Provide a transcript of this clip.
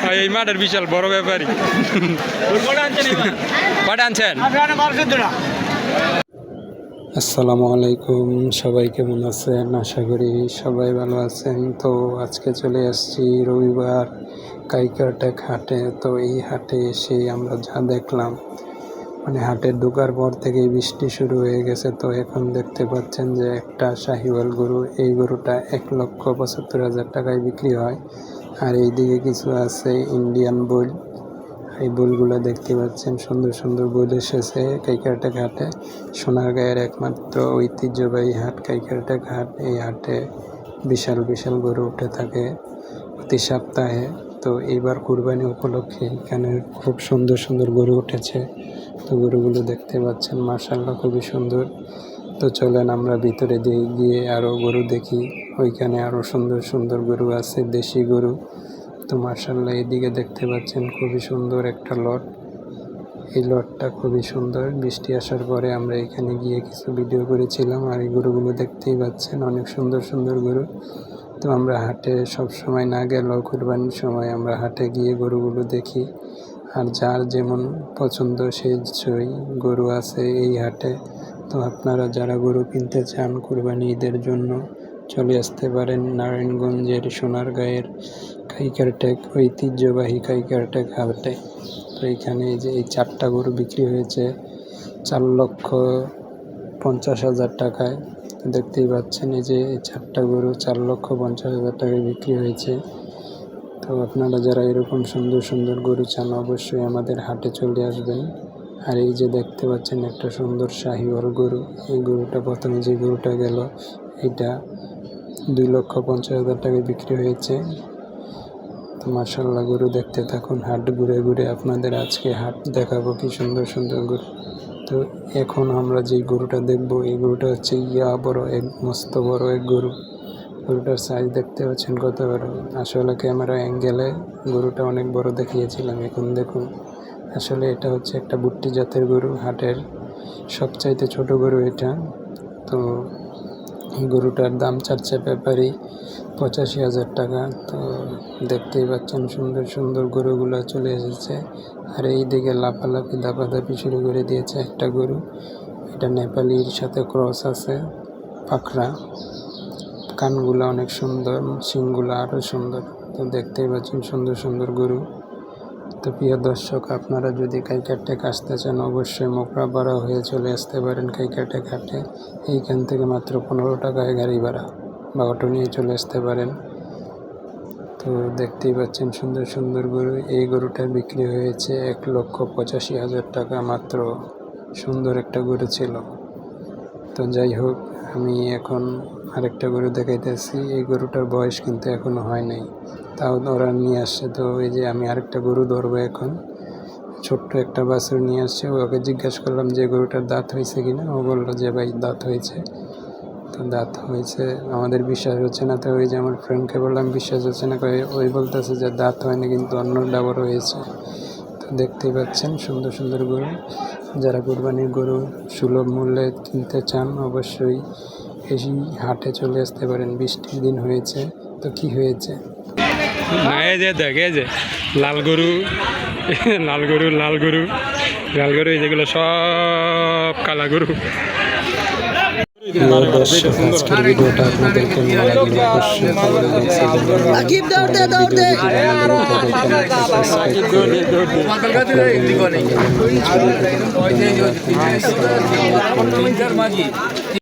হ্যাঁ, এই মাঠের বিশাল বড় ব্যাপারী। কটা আনছেন আসসালামু আলাইকুম সবাই কেমন আছেন? আশা করি সবাই ভালো আছেন। তো আজকে চলে আসছি রবিবার কাইকারটেক হাটে। তো এই হাটে এসে আমরা যা দেখলাম মানে হাটে ঢোকার পর থেকেই বৃষ্টি শুরু হয়ে গেছে। তো এখন দেখতে পাচ্ছেন যে একটা শাহিওয়াল গরু, এই গরুটা এক লক্ষ পঁচাত্তর হাজার টাকায় বিক্রি হয়। আর এইদিকে কিছু আছে ইন্ডিয়ান বই এই বইগুলো দেখতে পাচ্ছেন, সুন্দর সুন্দর বই এসেছে কাইকারটেক হাটে সোনারগাঁয়ের একমাত্র ঐতিহ্যবাহী হাট কাইকারটেক হাট এই হাটে বিশাল বিশাল গরু উঠে থাকে প্রতি সপ্তাহে। তো এইবার কুরবানি উপলক্ষে এখানে খুব সুন্দর সুন্দর গরু উঠেছে। তো গরুগুলো দেখতে পাচ্ছেন মার্শাল্লাহ খুবই সুন্দর। তো চলেন আমরা ভিতরে দিয়ে গিয়ে আরও গরু দেখি। ওইখানে আরও সুন্দর সুন্দর গরু আছে, দেশি গরু। তো মার্শাল্লাহ এদিকে দেখতে পাচ্ছেন খুবই সুন্দর একটা লট। এই লটটা খুবই সুন্দর। বৃষ্টি আসার পরে আমরা এখানে গিয়ে কিছু ভিডিও করেছিলাম আর এই গরুগুলো দেখতেই পাচ্ছেন অনেক সুন্দর সুন্দর গরু। তো আমরা হাটে সব সময় না গেলেও কুরবানির সময় আমরা হাটে গিয়ে গরুগুলো দেখি। আর যার যেমন পছন্দ সেই গরু আছে এই হাটে। তো আপনারা যারা গরু কিনতে চান কুরবানি ঈদের জন্য, চলে আসতে পারেন নারায়ণগঞ্জের সোনারগাঁয়ের কাইকারটেক ঐতিহ্যবাহী কাইকারটেক হাটে। তো এখানে এই যে এই চারটা গরু বিক্রি হয়েছে চার লক্ষ পঞ্চাশ হাজার টাকায়। দেখতেই পাচ্ছেন এই যে এই চারটা গরু চার লক্ষ পঞ্চাশ হাজার টাকায় বিক্রি হয়েছে। তো আপনারা যারা এরকম সুন্দর সুন্দর গরু চান, অবশ্যই আমাদের হাটে চলে আসবেন। আর এই যে দেখতে পাচ্ছেন একটা সুন্দর শাহিওয়াল গরু, এই গরুটা প্রথমে যে গরুটা গেল, এটা দুই লক্ষ পঞ্চাশ হাজার টাকায় বিক্রি হয়েছে। তো মার্শাল্লাহ গরু দেখতে থাকুন, হাট ঘুরে ঘুরে আপনাদের আজকে হাট দেখাবো কি সুন্দর সুন্দর গরু। তো এখন আমরা যে গরুটা দেখব, এই গরুটা হচ্ছে ইয়া বড় এক, মস্ত বড় এক গরু। গরুটার সাইজ দেখতে পাচ্ছেন কত বড়। আসলে ক্যামেরা অ্যাঙ্গেলে গরুটা অনেক বড় দেখিয়েছিলাম, এখন দেখুন। আসলে এটা হচ্ছে একটা বুট্টি জাতের গরু, হাটের সবচাইতে ছোট গরু এটা। তো গরুটার দাম চাচ্ছে ব্যাপারী পঁচাশি হাজার টাকা। তো দেখতেই পাচ্ছেন সুন্দর সুন্দর গরুগুলো চলে এসেছে। আর এই দিকে লাফালাফি, দাপাদাপি শুরু করে দিয়েছে একটা গরু। এটা নেপালির সাথে ক্রস আছে, পাখরা। কানগুলো অনেক সুন্দর শিংগুলো আরও সুন্দর। তো দেখতেই পাচ্ছেন সুন্দর সুন্দর গরু। তো প্রিয় দর্শক, আপনারা যদি কাইকারটেক আসতে চান, অবশ্যই মোকরাপাড়া হয়ে চলে আসতে পারেন কাইকারটেক হাটে। এইখান থেকে মাত্র পনেরো টাকায় গাড়ি ভাড়া বা অটো নিয়ে চলে আসতে পারেন। তো দেখতেই পাচ্ছেন সুন্দর সুন্দর গরু। এই গরুটা বিক্রি হয়েছে এক লক্ষ পঁচাশি হাজার টাকা মাত্র। সুন্দর একটা গরু ছিল। তো যাই হোক আমি এখন আরেকটা গরু দেখাইতেছি। এই গরুটার বয়স কিন্তু এখনও হয় নাই। তাও ওরা নিয়ে আসছে। তো এই যে আমি আরেকটা গরু ধরবো এখন। ছোট্ট একটা বাছুর নিয়ে আসছে। ওকে জিজ্ঞেস করলাম যে, গরুটার দাঁত হয়েছে কিনা? ও বলল যে, ভাই, দাঁত হয়েছে। তো দাঁত হয়েছে। আমাদের বিশ্বাস হচ্ছে না। তো ওই যে আমার ফ্রেন্ডকে বললাম, বিশ্বাস হচ্ছে না। ওই বলতেছে যে, দাঁত হয়নি, কিন্তু অন্য ডাবর হয়েছে। দেখতেই পাচ্ছেন সুন্দর সুন্দর গরু। যারা কোরবানির গরু সুলভ মূল্যে কিনতে চান, অবশ্যই এই হাটে চলে আসতে পারেন। বৃষ্টির দিন হয়েছে, তো কি হয়েছে? না যে দেখ যে লাল গরু লাল গরু লাল গরু লাল গরু যেগুলো সব কালা গরু। আজকের ভিডিওটা আপনাদের কেমন লাগল অবশ্যই ভালো লাগছে রাকিব দৌড়তে দৌড়তে সাবস্ক্রাইব করে